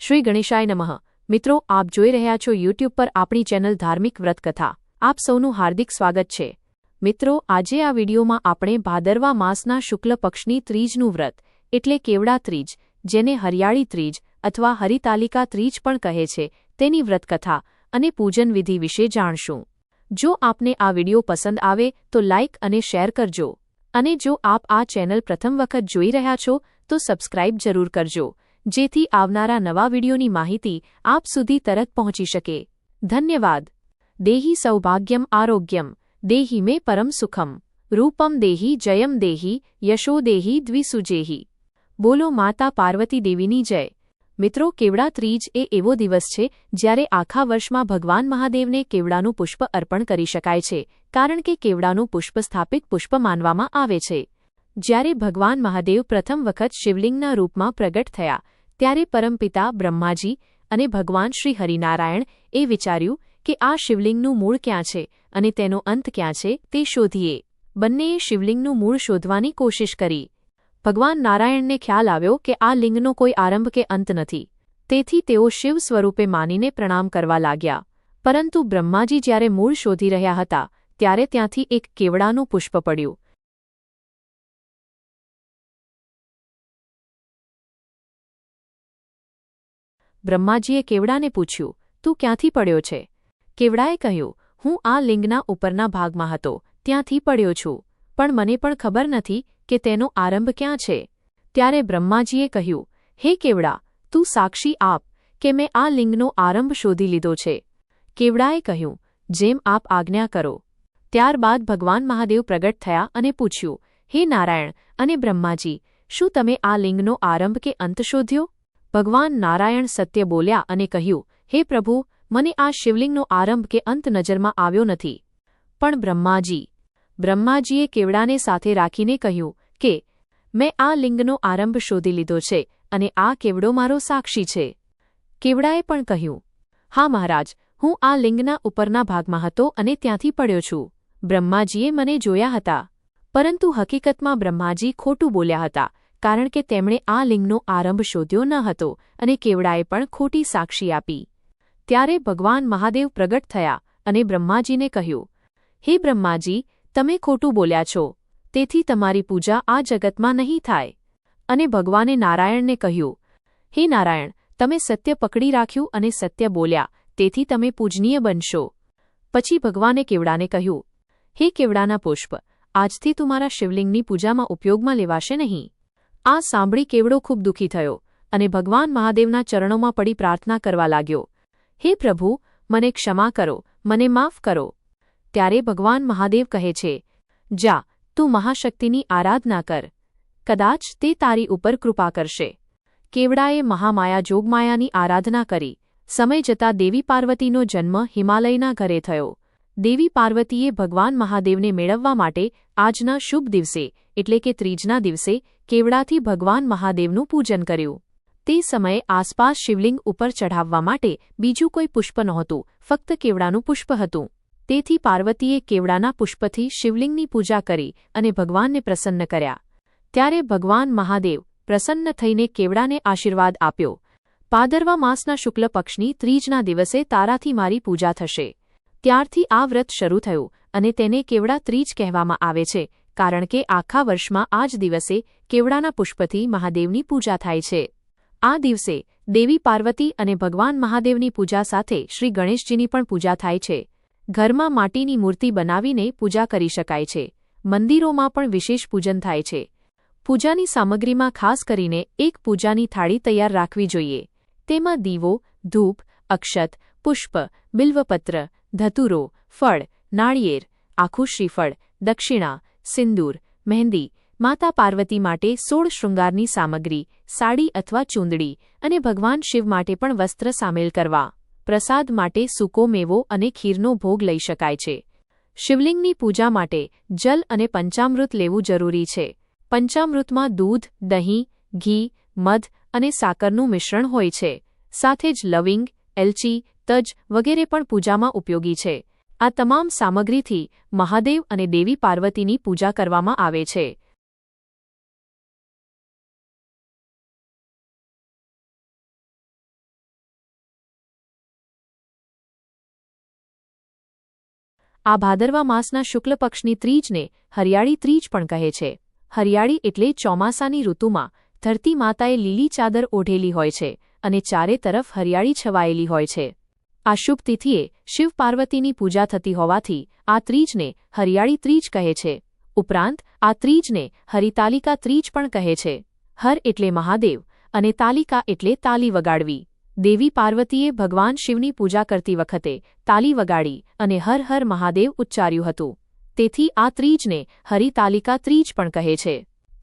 શ્રી ગણેશાય નમઃ. મિત્રો, આપ જોઈ રહ્યા છો યુટ્યુબ પર આપણી ચેનલ ધાર્મિક વ્રતકથા. આપ સૌનું હાર્દિક સ્વાગત છે. મિત્રો, આજે આ વિડીયોમાં આપણે ભાદરવા માસના શુક્લ પક્ષની ત્રીજનું વ્રત, એટલે કેવડા ત્રીજ, જેને હરિયાળી ત્રીજ અથવા હરિતાલિકા ત્રીજ પણ કહે છે, તેની વ્રતકથા અને પૂજન વિધિ વિશે જાણશું. જો આપને આ વીડિયો પસંદ આવે, તો લાઇક અને શેર કરજો. અને જો આપ આ ચેનલ પ્રથમ વખત જોઈ રહ્યા છો, તો સબસ્ક્રાઇબ જરૂર કરજો. જેથી આવનારા નવા વિડીયોની માહિતી આપ સુધી તરત પહોંચી શકે. ધન્યવાદ. દેહી સૌભાગ્યમ આરોગ્યમ. દેહી મે પરમ સુખમ. રૂપમ દેહી જયમ દેહી યશો દેહી દ્વિસુજેહી બોલો માતા પાર્વતી દેવીની જય. મિત્રો, કેવડા ત્રીજ એ એવો દિવસ છે જ્યારે આખા વર્ષમાં ભગવાન મહાદેવને કેવડાનું પુષ્પ અર્પણ કરી શકાય છે, કારણ કે કેવડાનું પુષ્પ સ્થાપિત પુષ્પ માનવામાં આવે છે. જ્યારે ભગવાન મહાદેવ પ્રથમ વખત શિવલિંગના રૂપમાં પ્રગટ થયા ત્યારે પરમપિતા બ્રહ્માજી અને ભગવાન શ્રી હરિનારાયણ એ વિચાર્યું કે આ શિવલિંગનું મૂળ ક્યાં છે અને તેનો અંત ક્યાં છે તે શોધીએ. બંનેએ શિવલિંગનું મૂળ શોધવાની કોશિશ કરી. ભગવાન નારાયણને ખ્યાલ આવ્યો કે આ લિંગનો કોઈ આરંભ કે અંત નથી. તેથી તેઓ શિવ સ્વરૂપે માનીને પ્રણામ કરવા લાગ્યા. પરંતુ બ્રહ્માજી જ્યારે મૂળ શોધી રહ્યા હતા, ત્યારે ત્યાંથી એક કેવડાનું પુષ્પ પડ્યું. બ્રહ્માજીએ કેવડાને પૂછ્યું, તું ક્યાંથી પડ્યો છે? કેવડાએ કહ્યું, હું આ લિંગના ઉપરના ભાગમાં હતો, ત્યાંથી પડ્યો છું, પણ મને પણ ખબર નથી કે તેનો આરંભ ક્યાં છે. ત્યારે બ્રહ્માજીએ કહ્યું, હે કેવડા, તું સાક્ષી આપ કે મેં આ લિંગનો આરંભ શોધી લીધો છે. કેવડાએ કહ્યું, જેમ આપ આજ્ઞા કરો. ત્યારબાદ ભગવાન મહાદેવ પ્રગટ થયા અને પૂછ્યું, હે નારાયણ અને બ્રહ્માજી, શું તમે આ લિંગનો આરંભ કે અંત શોધ્યો? ભગવાન નારાયણ સત્ય બોલ્યા અને કહ્યું, હે પ્રભુ, મને આ શિવલિંગનો આરંભ કે અંત નજરમાં આવ્યો નથી. પણ બ્રહ્માજી, બ્રહ્માજીએ કેવડાને સાથે રાખીને કહ્યું કે, મેં આ લિંગનો આરંભ શોધી લીધો છે અને આ કેવડો મારો સાક્ષી છે. કેવડાએ પણ કહ્યું, હા મહારાજ, હું આ લિંગના ઉપરના ભાગમાં હતો અને ત્યાંથી પડ્યો છું. બ્રહ્માજીએ મને જોયા હતા, પરંતુ હકીકતમાં બ્રહ્માજી ખોટું બોલ્યા હતા કારણ કે તેમણે આ લિંગનો આરંભ શોધ્યો ન હતો અને કેવડાએ પણ ખોટી સાક્ષી આપી. ત્યારે ભગવાન મહાદેવ પ્રગટ થયા અને બ્રહ્માજીને કહ્યું, હે બ્રહ્માજી, તમે ખોટું બોલ્યા છો. તેથી તમારી પૂજા આ જગતમાં નહીં થાય. અને ભગવાને નારાયણને કહ્યું, હે નારાયણ, તમે સત્ય પકડી રાખ્યું અને સત્ય બોલ્યા, તેથી તમે પૂજનીય બનશો. પછી ભગવાને કેવડાને કહ્યું, હે કેવડાના પુષ્પ, આજથી તું શિવલિંગની પૂજામાં ઉપયોગમાં લેવાશે નહીં. આ સાંભળી કેવડો ખૂબ દુઃખી થયો અને ભગવાન મહાદેવના ચરણોમાં પડી પ્રાર્થના કરવા લાગ્યો. હે પ્રભુ, મને ક્ષમા કરો, મને માફ કરો. ત્યારે ભગવાન મહાદેવ કહે છે, જા, તું મહાશક્તિની આરાધના કર. કદાચ તે તારી ઉપર કૃપા કરશે. કેવડાએ મહામાયા જોગમાયાની આરાધના કરી. સમય જતા દેવી પાર્વતીનો જન્મ હિમાલયના ઘરે થયો. દેવી પાર્વતીએ ભગવાન મહાદેવને મેળવવા માટે આજના શુભ દિવસે એટલે કે ત્રીજના દિવસે કેવડાથી ભગવાન મહાદેવનું પૂજન કર્યું. તે સમયે આસપાસ શિવલિંગ ઉપર ચઢાવવા માટે બીજું કોઈ પુષ્પ નહોતું, ફક્ત કેવડાનું પુષ્પ હતું. તેથી પાર્વતીએ કેવડાના પુષ્પથી શિવલિંગની પૂજા કરી અને ભગવાનને પ્રસન્ન કર્યા. ત્યારે ભગવાન મહાદેવ પ્રસન્ન થઈને કેવડાને આશીર્વાદ આપ્યો. પાદરવા માસના શુક્લ પક્ષની ત્રીજના દિવસે તારાથી મારી પૂજા થશે. ત્યારથી આ વ્રત શરૂ થયું અને તેને કેવડા ત્રીજ કહેવામાં આવે છે કારણ કે આખા વર્ષમાં આ જ દિવસે કેવડાના પુષ્પથી મહાદેવની પૂજા થાય છે. આ દિવસે દેવી પાર્વતી અને ભગવાન મહાદેવની પૂજા સાથે શ્રી ગણેશજીની પણ પૂજા થાય છે. ઘરમાં માટીની મૂર્તિ બનાવીને પૂજા કરી શકાય છે. મંદિરોમાં પણ વિશેષ પૂજન થાય છે. પૂજાની સામગ્રીમાં ખાસ કરીને એક પૂજાની થાળી તૈયાર રાખવી જોઈએ. તેમાં દીવો, ધૂપ, અક્ષત, પુષ્પ, બિલ્વપત્ર, ધતુરો, ફળ, નાળિયેર, આખું શ્રીફળ, દક્ષિણા સિંદૂર, મહેંદી, માતા પાર્વતી માટે સોળ શૃંગારની સામગ્રી, સાડી અથવા ચૂંદડી અને ભગવાન શિવ માટે પણ વસ્ત્ર સામેલ કરવા. પ્રસાદ માટે સૂકો મેવો અને ખીરનો ભોગ લઈ શકાય છે. શિવલિંગની પૂજા માટે જલ અને પંચામૃત લેવું જરૂરી છે. પંચામૃતમાં દૂધ, દહીં, ઘી, મધ અને સાકરનું મિશ્રણ હોય છે. સાથે જ લવિંગ, એલચી, તજ વગેરે પણ પૂજામાં ઉપયોગી છે. આ તમામ સામગ્રીથી મહાદેવ અને દેવી પાર્વતીની પૂજા કરવામાં આવે છે. આ ભાદરવા માસના શુક્લ પક્ષની ત્રીજને હરિયાળી ત્રીજ પણ કહે છે. હરિયાળી એટલે ચોમાસાની ઋતુમાં ધરતી માતાએ લીલી ચાદર ઓઢેલી હોય છે અને ચારે તરફ હરિયાળી છવાયેલી હોય છે. આ શુભ તિથિએ શિવ પાર્વતીની પૂજા થતી હોવાથી આ ત્રીજને હરિયાળી ત્રીજ કહે છે. ઉપરાંત, આ ત્રીજને હરિતાલિકા ત્રીજ પણ કહે છે. હર એટલે મહાદેવ અને તાલિકા એટલે તાલી વગાડવી. દેવી પાર્વતીએ ભગવાન શિવની પૂજા કરતી વખતે તાલી વગાડી અને હર હર મહાદેવ ઉચ્ચાર્યું હતું. તેથી આ ત્રીજને હરિતાલિકા ત્રીજ પણ કહે છે.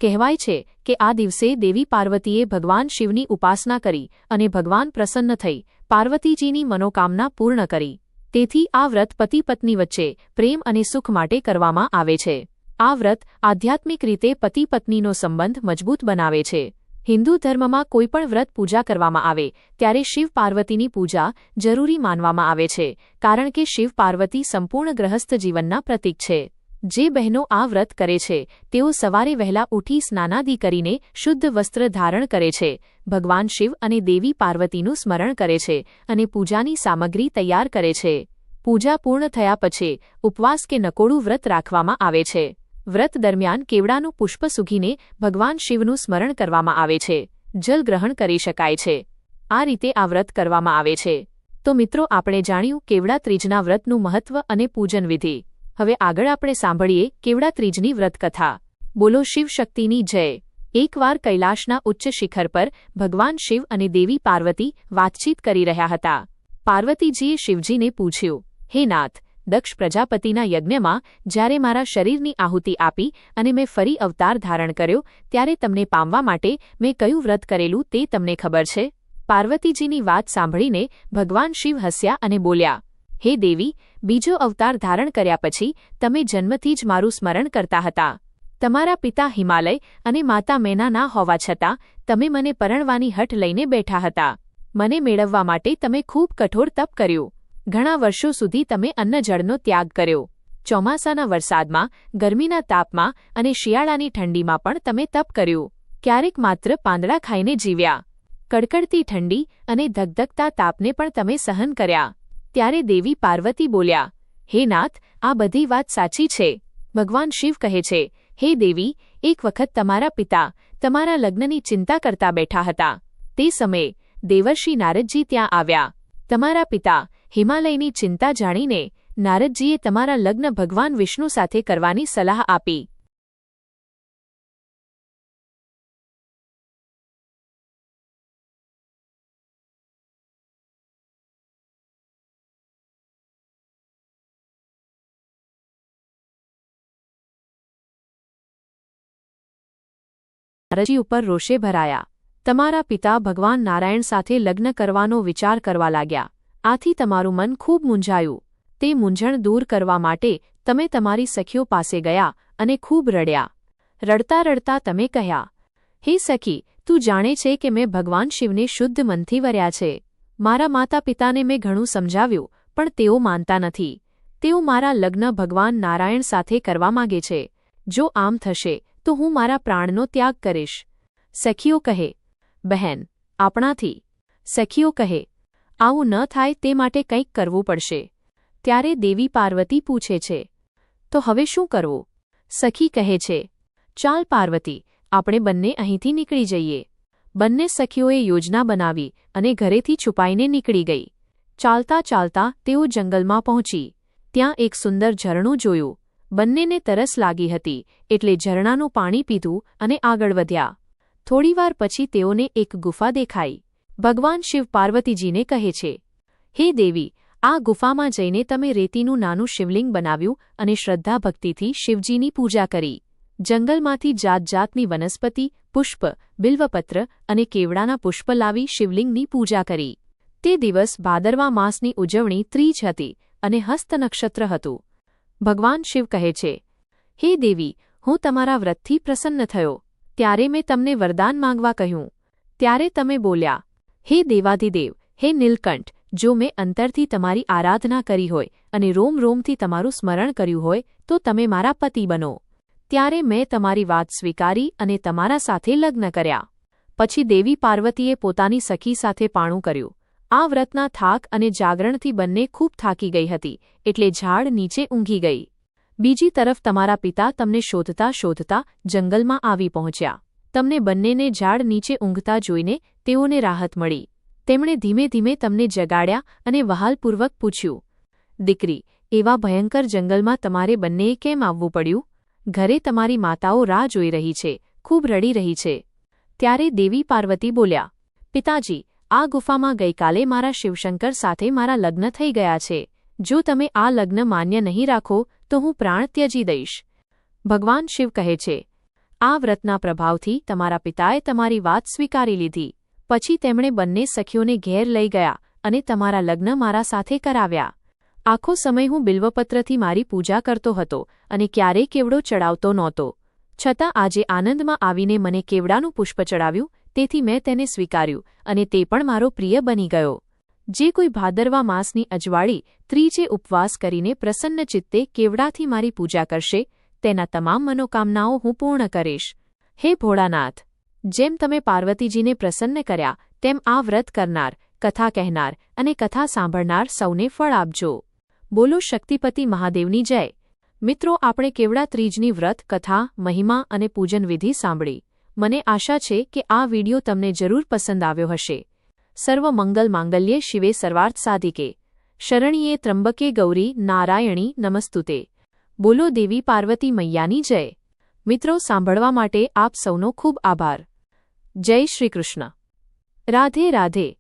કહેવાય છે કે આ દિવસે દેવી પાર્વતીએ ભગવાન શિવની ઉપાસના કરી અને ભગવાન પ્રસન્ન થઈ પાર્વતીજીની મનોકામના પૂર્ણ કરી. તેથી આ વ્રત પતિ પત્ની વચ્ચે પ્રેમ અને સુખ માટે કરવામાં આવે છે. આ વ્રત આધ્યાત્મિક રીતે પતિ પત્નીનો સંબંધ મજબૂત બનાવે છે. હિન્દુ ધર્મમાં કોઈપણ વ્રત પૂજા કરવામાં આવે, ત્યારે શિવ પાર્વતીની પૂજા જરૂરી માનવામાં આવે છે, કારણ કે શિવ પાર્વતી સંપૂર્ણ ગ્રહસ્થ જીવનના પ્રતીક છે. જે બહેનો આ વ્રત કરે છે, તેઓ સવારે વહેલા ઉઠી સ્નાનાદિ કરીને શુદ્ધ વસ્ત્ર ધારણ કરે છે. ભગવાન શિવ અને દેવી પાર્વતીનું સ્મરણ કરે છે અને પૂજાની સામગ્રી તૈયાર કરે છે. પૂજા પૂર્ણ થયા પછી ઉપવાસ કે નકોડું વ્રત રાખવામાં આવે છે. વ્રત દરમિયાન કેવડાનું પુષ્પ સૂઘીને ભગવાન શિવનું સ્મરણ કરવામાં આવે છે. જલગ્રહણ કરી શકાય છે. આ રીતે આ વ્રત કરવામાં આવે છે. તો મિત્રો, આપણે જાણ્યું કેવડા ત્રીજના વ્રતનું મહત્વ અને પૂજન વિધિ હવે આગળ આપણે સાંભળીએ કેવડા ત્રીજની વ્રતકથા. બોલો શિવ શક્તિની જય. એકવાર કૈલાશના ઉચ્ચ શિખર પર ભગવાન શિવ અને દેવી પાર્વતી વાતચીત કરી રહ્યા હતા. પાર્વતીજીએ શિવજીને પૂછ્યું, હે નાથ, દક્ષ પ્રજાપતિના યજ્ઞમાં જ્યારે મારા શરીરની આહુતિ આપી અને મેં ફરી અવતાર ધારણ કર્યો, ત્યારે તમને પામવા માટે મેં કયું વ્રત કરેલું તે તમને ખબર છે? પાર્વતીજીની વાત સાંભળીને ભગવાન શિવ હસ્યા અને બોલ્યા હે દેવી, બીજો અવતાર ધારણ કર્યા પછી તમે જન્મથી જ મારું સ્મરણ કરતા હતા. તમારા પિતા હિમાલય અને માતા મેના ના હોવા છતાં તમે મને પરણવાની હઠ લઈને બેઠા હતા. મને મેળવવા માટે તમે ખૂબ કઠોર તપ કર્યું. ઘણા વર્ષો સુધી તમે અન્નજળનો ત્યાગ કર્યો. ચોમાસાના વરસાદમાં, ગરમીના તાપમાં અને શિયાળાની ઠંડીમાં પણ તમે તપ કર્યું. ક્યારેક માત્ર પાંદડા ખાઈને જીવ્યા. કડકડતી ઠંડી અને ધગધગતા તાપને પણ તમે સહન કર્યા. ત્યારે દેવી પાર્વતી બોલ્યા, હે નાથ, આ બધી વાત સાચી છે. ભગવાન શિવ કહે છે, હે દેવી, એક વખત તમારા પિતા તમારા લગ્નની ચિંતા કરતા બેઠા હતા. તે સમયે દેવર્ષિ નારદજી ત્યાં આવ્યા. તમારા પિતા હિમાલયની ચિંતા જાણીને નારદજીએ તમારા લગ્ન ભગવાન વિષ્ણુ સાથે કરવાની સલાહ આપી. નારદજી ઉપર રોષે ભરાયા. તમારા પિતા ભગવાન નારાયણ સાથે લગ્ન કરવાનો વિચાર કરવા લાગ્યા. આથી તમારું મન ખૂબ મૂંઝાયું. તે મૂંઝણ દૂર કરવા માટે તમે તમારી સખીઓ પાસે ગયા અને ખૂબ રડ્યા. રડતા રડતા તમે કહ્યા, હે સખી, તું જાણે છે કે મેં ભગવાન શિવને શુદ્ધ મનથી વર્યા છે. મારા માતા પિતાને મેં ઘણું સમજાવ્યું, પણ તેઓ માનતા નથી. તેઓ મારા લગ્ન ભગવાન નારાયણ સાથે કરવા માગે છે. જો આમ થશે તો હું મારા પ્રાણનો ત્યાગ કરીશ. સખીઓ કહે, બહેન, આપણાથી. સખીઓ કહે, આવું ન થાય તે માટે કંઈક કરવું પડશે. ત્યારે દેવી પાર્વતી પૂછે છે, તો હવે શું કરવું? સખી કહે છે, ચાલ પાર્વતી, આપણે બંને અહીંથી નીકળી જઈએ. બંને સખીઓએ યોજના બનાવી અને ઘરેથી છુપાઈને નીકળી ગઈ. ચાલતા ચાલતા તેઓ જંગલમાં પહોંચી. ત્યાં એક સુંદર ઝરણું જોયું. બંનેને તરસ લાગી હતી, એટલે ઝરણાનું પાણી પીધું અને આગળ વધ્યા. થોડીવાર પછી તેઓને એક ગુફા દેખાઈ. ભગવાન શિવ પાર્વતીજીને કહે છે, હે દેવી, આ ગુફામાં જઈને તમે રેતીનું નાનું શિવલિંગ બનાવ્યું અને શ્રદ્ધા ભક્તિથી શિવજીની પૂજા કરી. જંગલમાંથી જાતજાતની વનસ્પતિ, પુષ્પ, બિલ્વપત્ર અને કેવડાના પુષ્પ લાવી શિવલિંગની પૂજા કરી. તે દિવસ ભાદરવા માસની ઉજવણી ત્રીજ હતી અને હસ્ત નક્ષત્ર હતું. ભગવાન શિવ કહે છે, હે દેવી, હું તમારા વ્રતથી પ્રસન્ન થયો. ત્યારે મેં તમને વરદાન માંગવા કહ્યું. ત્યારે તમે બોલ્યા, હે દેવાધિદેવ હે નીલકંઠ, જો મેં અંતરથી તમારી આરાધના કરી હોય અને રોમ રોમથી તમારું સ્મરણ કર્યું હોય, તો તમે મારા પતિ બનો. ત્યારે મેં તમારી વાત સ્વીકારી અને તમારા સાથે લગ્ન કર્યા. પછી દેવી પાર્વતીએ પોતાની સખી સાથે પાણું કર્યું. આ વ્રતના થાક અને જાગરણથી બંને ખૂબ થાકી ગઈ હતી, એટલે ઝાડ નીચે ઊંઘી ગઈ. બીજી તરફ તમારા પિતા તમને શોધતા શોધતા જંગલમાં આવી પહોંચ્યા. તમને બંનેને ઝાડ નીચે ઊંઘતા જોઈને તેઓને રાહત મળી. તેમણે ધીમે ધીમે તમને જગાડ્યા અને વહાલપૂર્વક પૂછ્યું, દીકરી, એવા ભયંકર જંગલમાં તમારે બંનેએ કેમ આવવું પડ્યું? ઘરે તમારી માતાઓ રાહ જોઈ રહી છે, ખૂબ રડી રહી છે. ત્યારે દેવી પાર્વતી બોલ્યા, પિતાજી આ ગુફામાં ગઈકાલે મારા શિવશંકર સાથે મારા લગ્ન થઈ ગયા છે. જો તમે આ લગ્ન માન્ય નહીં રાખો, તો હું પ્રાણ ત્યજી દઈશ. ભગવાન શિવ કહે છે, આ વ્રતના પ્રભાવથી તમારા પિતાએ તમારી વાત સ્વીકારી લીધી. પછી તેમણે બંને સખીઓને ઘેર લઈ ગયા અને તમારા લગ્ન મારા સાથે કરાવ્યા. આખો સમય હું બિલ્વપત્રથી મારી પૂજા કરતો હતો અને ક્યારેય કેવડો ચડાવતો નહોતો. છતાં આજે આનંદમાં આવીને મને કેવડાનું પુષ્પ ચડાવ્યું તેથી મેં તેને સ્વીકાર્યું અને તે પણ મારો પ્રિય બની ગયો. જે કોઈ ભાદરવા માસની અજવાળી, ત્રીજે ઉપવાસ કરીને પ્રસન્ન ચિત્તે કેવડાથી મારી પૂજા કરશે, તેના તમામ મનોકામનાઓ હું પૂર્ણ કરીશ. હે ભોળાનાથ! જેમ તમે પાર્વતીજીને પ્રસન્ન કર્યા, તેમ આ વ્રત કરનાર, કથા કહેનાર અને કથા સાંભળનાર સૌને ફળ આપજો. બોલો શક્તિપતિ મહાદેવની જય. મિત્રો, આપણે કેવડા ત્રીજની વ્રત, કથા, મહિમા અને પૂજન વિધિ સાંભળી. મને આશા છે કે આ વિડિયો તમને જરૂર પસંદ આવ્યો હશે. સર્વ મંગલ માંગલ્યે શિવે સર્વાર્થ સાધિકે. શરણીએ ત્રંબકે ગૌરી નારાયણી નમસ્તુતે. બોલો દેવી પાર્વતી મૈયાની જય. મિત્રો, સાંભળવા માટે આપ સૌનો ખૂબ આભાર. જય શ્રી કૃષ્ણ. રાધે રાધે.